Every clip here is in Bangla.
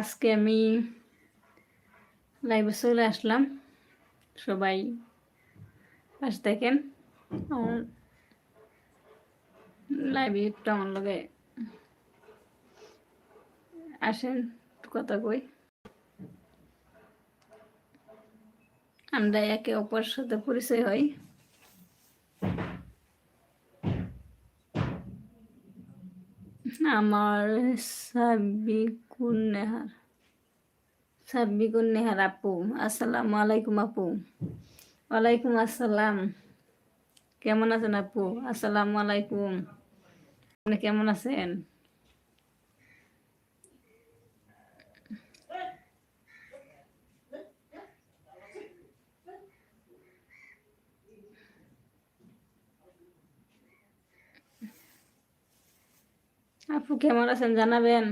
আজকে আমি লাইভে চলে আসলাম। সবাই পাশ দেখেন আমার লাইভে একটু আমার লগে আসেন কথা কই। আমরা একে অপরের সাথে পরিচয় হই। আমার সাবিকুন নেহার। সাব্বিকুন নেহার আপু, আসসালামু আলাইকুম আপু। ওয়ালাইকুম আসসালাম। কেমন আছেন আপু? আসসালামু আলাইকুম। আপনি কেমন আছেন? আপু, কেমন আছেন? জানাবেন।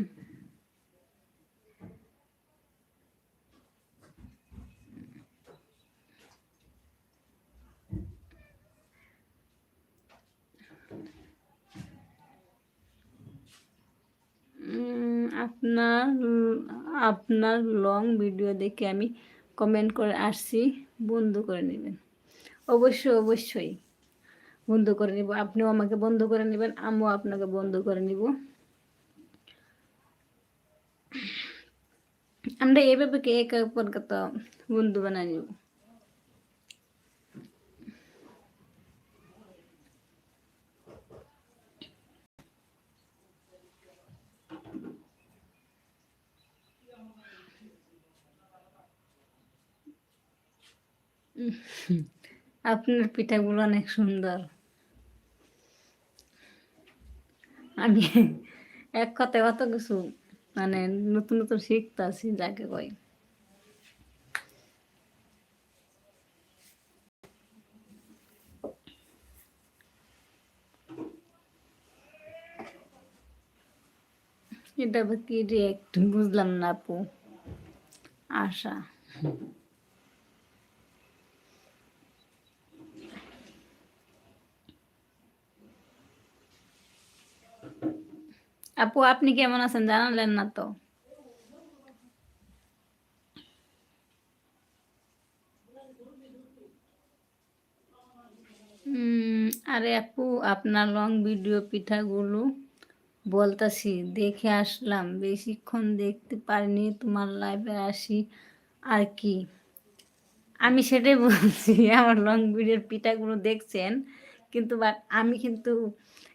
আপনার আপনার লং ভিডিও দেখে আমি কমেন্ট করে আসছি, বন্ধু করে নেবেন। অবশ্যই অবশ্যই। বন্ধ করে নিব। আপনিও আমাকে বন্ধ করে নেবেন, আমিও আপনাকে বন্ধ করে নিব। আমরা এভাবে কে এক অপরকে তো বন্ধু বানাই নিব আপনার পিঠাগুলো অনেক সুন্দর। আমি এক কথায় অত কিছু মানে নতুন নতুন শিখতে আছি যাকে কই। এটা আবার কি রিয়েক্ট বুঝলাম না আপু। আশা। আপু, আপনি কেমন আছেন? জানালেন না তো। আরে আপু, আপনার লং ভিডিও পিঠাগুলো বলতাছি, দেখে আসলাম। বেশিক্ষণ দেখতে পারিনি তোমার লাইভে আসি। আর কি? আমি সেটাই বলছি, আমার লং ভিডিওর পিঠাগুলো দেখছেন, কিন্তু বাট আমি কিন্তু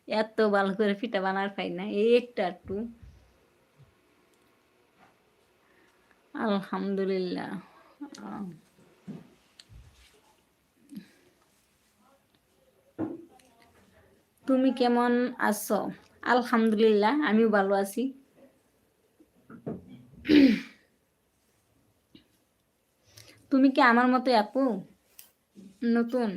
এত ভালো করে পিঠা বানার পাই না, এই একটু একটু। আলহামদুলিল্লাহ। তুমি কেমন আছো? আলহামদুলিল্লাহ, আমিও ভালো আছি। তুমি কি আমার মতো আপু নতুন?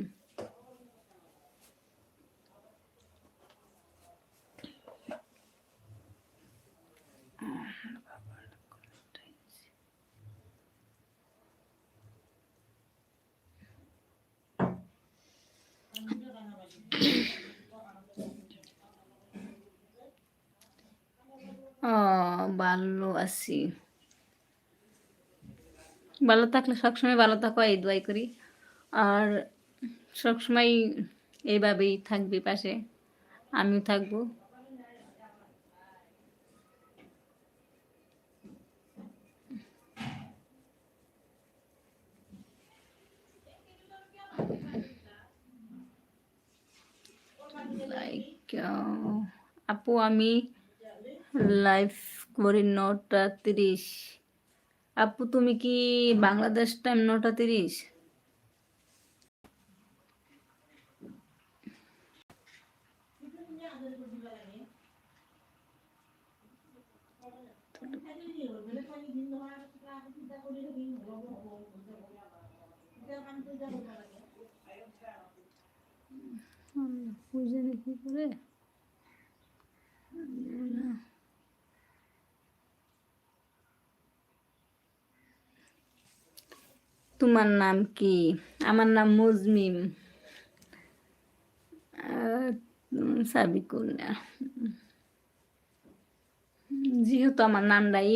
ভালো আছি। ভালো থাকলে সবসময় ভালো থাকো, এই দোয়াই করি। আর সবসময় এইভাবেই থাকবি পাশে। আমিও থাকব। আপু, আমি লাইভ করি নটা তিরিশ। আপু তুমি কি বাংলাদেশ টাইম নটা তিরিশ? পূজা কি করে? তোমার নাম কি? আমার নাম মজমিম। সাবিকুল্লা যেহেতু আমার নামটাই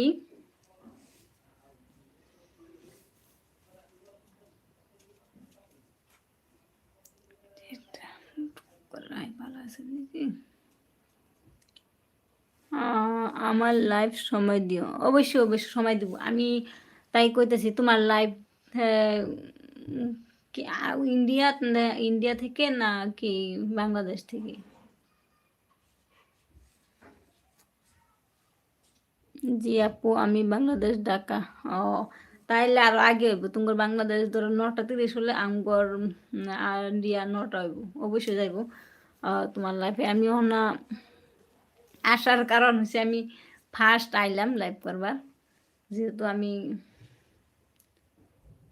আমার লাইফ সময় দিও। অবশ্যই অবশ্যই সময় দিব। আমি তাই কইতেছি, তোমার লাইফ ইন্ডিয়া ইন্ডিয়া থেকে না কি বাংলাদেশ থেকে? জি আপু, আমি বাংলাদেশ, ঢাকা। ও, তাইলে আরও আগে হইব। তোমার বাংলাদেশ ধরো নটা তিরিশ হলে আমগর ইন্ডিয়া নটা হইব। অবশ্যই যাইব। তোমার লাইফে আমি না, আসার কারণ হচ্ছে আমি ফার্স্ট আইলাম লাইভ করবার। যেহেতু আমি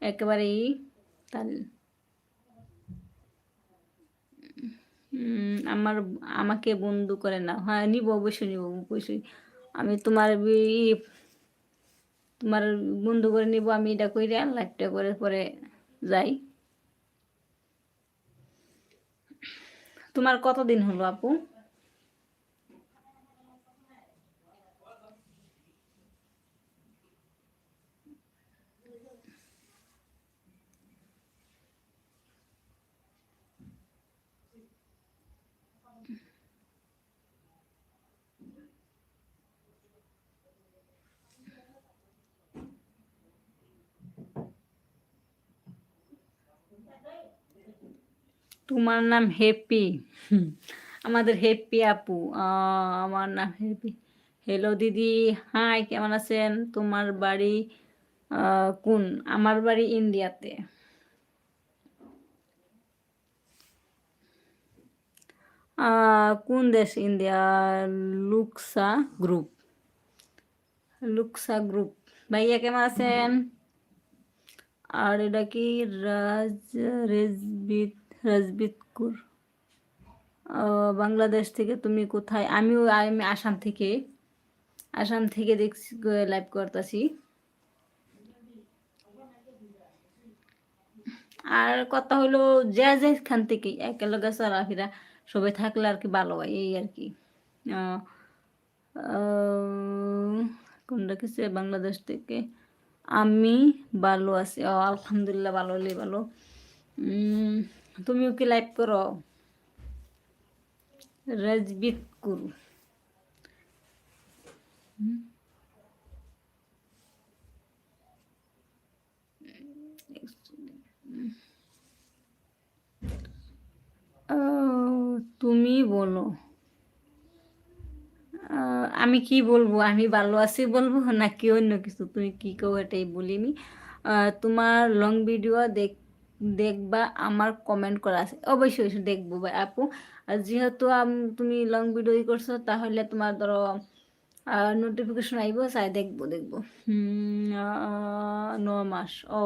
একেবারেই তাহলে আমার আমাকে বন্ধু করে না হ্যাঁ নিব, অবশ্যই নিব, অবশ্যই। আমি তোমার তোমার বন্ধু করে নিব, আমি এটা করে লাইভটা করে পরে যাই। তোমার কতদিন হলো আপু? তোমার নাম হ্যাপি আমাদের হ্যাপি আপু। আমার নাম হ্যাপি হ্যালো দিদি। হাই কেমন আছেন? তোমার বাড়ি কোন? আমার বাড়ি ইন্ডিয়াতে। কোন দেশ ইন্ডিয়া? লুকসা গ্রুপ। লুকসা গ্রুপ। ভাইয়া, কেমন আছেন? আর এটা কি রাজ রেজবিত রাজবিতকুর বাংলাদেশ থেকে তুমি কোথায়? আমিও, আমি আসাম থেকে। আসাম থেকে দেখছি লাইভ করতেছি। আর কথা হলো যে যেখান থেকে একেলগে চলাফেরা, সবাই থাকলে আর কি ভালো হয়, এই আর কি। কোনটা কিছু বাংলাদেশ থেকে। আমি ভালো আছি। আলহামদুলিল্লাহ, ভালো হলে ভালো। তুমিও কি লাইভ করো? রাজবিত কুরু। তুমি বলো। আমি কি বলব? আমি ভালো আছি বলব নাকি অন্য কিছু? তুমি কি কেউ এটাই বলিনি। তোমার লং ভিডিও দেখ দেখবা, আমার কমেন্ট করা আছে। অবশ্যই অবশ্যই দেখব ভাই আপু। আর যেহেতু তুমি লং ভিডিও করছ, তাহলে তোমার ধরো নোটিফিকেশন আইব, চাই দেখব দেখব। ন মাস, ও।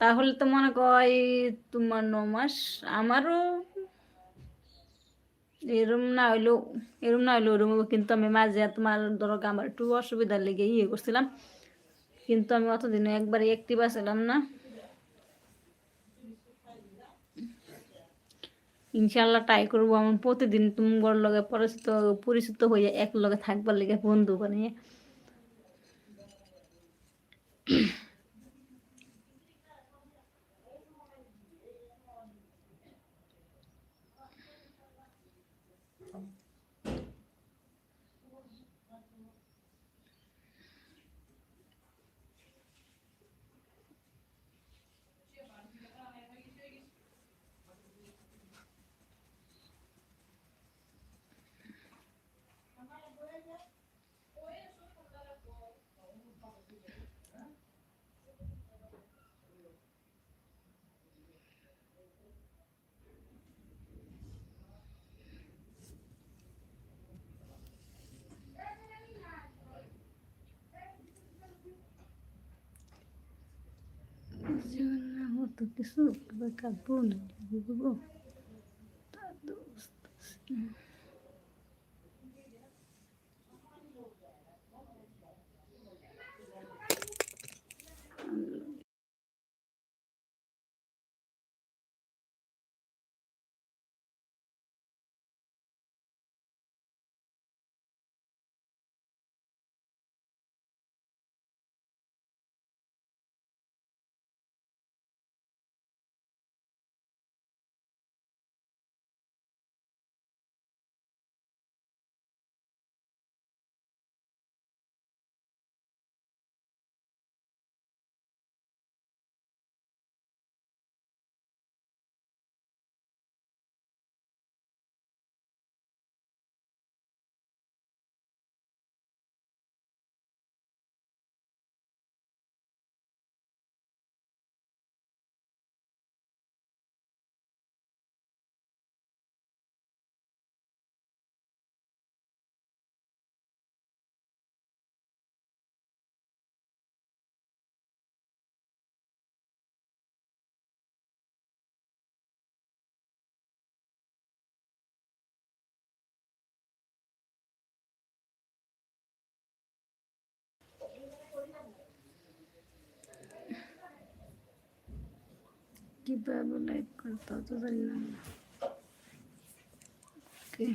তাহলে তো মনে কয়, তোমার ন মাস? আমারও এরম না হইলেও এরম না হইলেও ওরম কিন্তু আমি মাঝে তোমার ধরো আমার একটু অসুবিধার লেগে ইয়ে করছিলাম। কিন্তু আমি অতদিনে একবারে অ্যাক্টিভ আসলাম না। ইনশাল্লাহ ট্রাই করব। আমার প্রতিদিন তোমার লগে পরিচিত পরিচিত হয়ে এক লগে থাকবার লেগে বন্ধু বানিয়ে। তো কিছু কাটবো না की बाबू लाइक करता तो धन्यवाद ओके